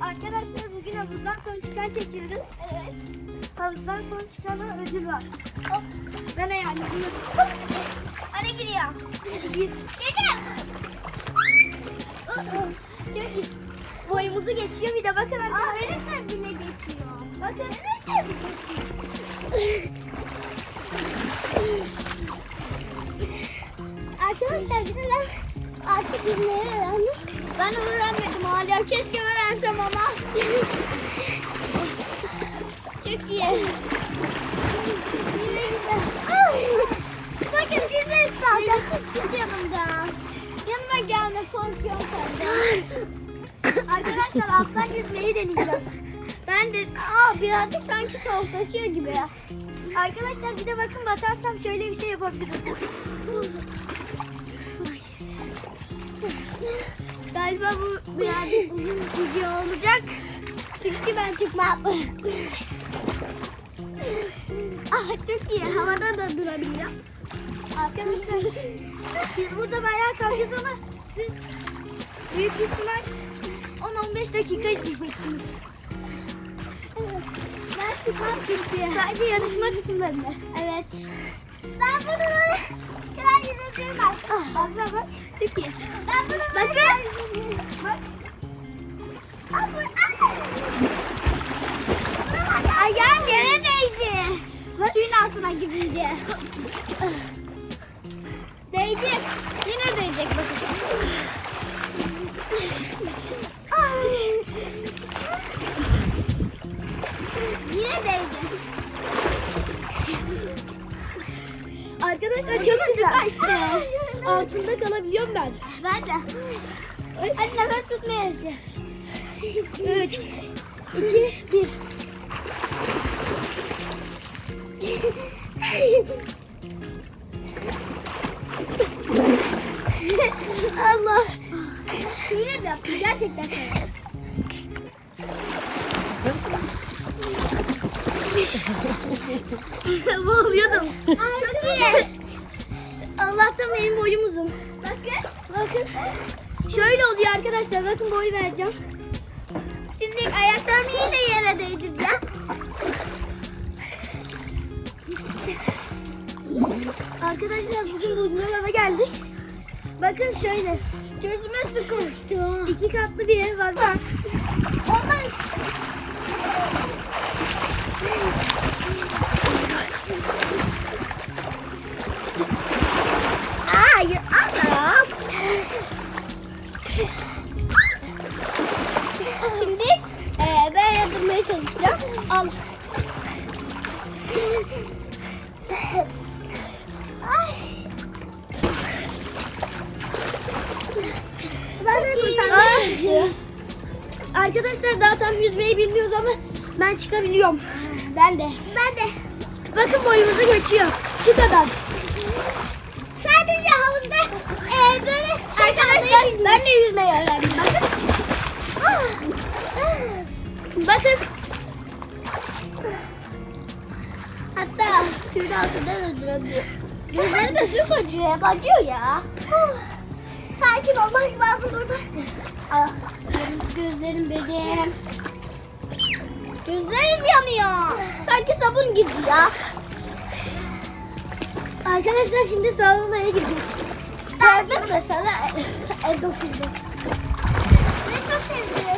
Arkadaşlar bugün havuzdan son çıkan çekiyoruz. Evet. Havuzdan son çıkana ödül var. Hop. Ben yani bunu. Hadi giriyor. Gir. Girdim. Boyumuzu geçiyor bir de bakın Aa arkadaşlar. benim de bile geçiyor. Bakın. Benim de geçiyor. Arkadaşlar bir de ben artık yüzmeyi öğrendim. Ben öğrenmedim hala. Keşke öğrensem ama. Çok iyi. Yine güzel. Bakın sizi ıslatacak. Tut yanımda. Yanıma gelme korkuyorum senden. Arkadaşlar alttan yüzmeyi deneyeceğim. Ben de aa birazcık sanki soğuklaşıyor gibi. Arkadaşlar bir de bakın batarsam şöyle bir şey yapabilirim. Galiba bu birazcık uzun video olacak. Çünkü ben çıkmam. ah çok iyi. Havada da durabiliyor. Arkadaşlar biz burada bayağı ama siz büyük ihtimal 10-15 dakika izleyeceksiniz. Evet. Ben çıkmam çünkü. Sadece yarışma kısımlarında. Evet. Ben bunu Azra bak. Çok iyi. Bakın. Bak. Ayağım yere değdi. Suyun altına gidince. Değdi. Yine değecek bakın. Yine değdi. Arkadaşlar çok güzel. Altında kalabiliyorum ben. Ben de. Hadi nefes tutma yarışı. 3, 2, 1. Allah. Yine de yaptı gerçekten. Boğuluyordum. Çok iyi. Allah'tan benim boyum uzun. Bakın. Bakın. Şöyle oluyor arkadaşlar. Bakın boy vereceğim. Şimdi ayaklarımı yine yere değdireceğim. Arkadaşlar bugün Bulgur'a geldik. Bakın şöyle. Gözüme su koştu. iki katlı bir ev var. Bak. Al. Ay. Ben de çalışıyorum. Arkadaşlar daha tam yüzmeyi bilmiyoruz ama ben çıkabiliyorum. Ben de. Ben de. Bakın boyumuzu geçiyor. Şu kadar. Sadece havuzda e, böyle arkadaşlar ben de suyun altında da durabiliyor. Gözlerime su kaçıyor hep acıyor ya. Sakin olmak lazım burada. Ah, benim gözlerim benim. Gözlerim yanıyor. Sanki sabun gibi ya. Arkadaşlar şimdi saunaya gireceğiz. Mü sana? El dokundu. Ne çok sevdim.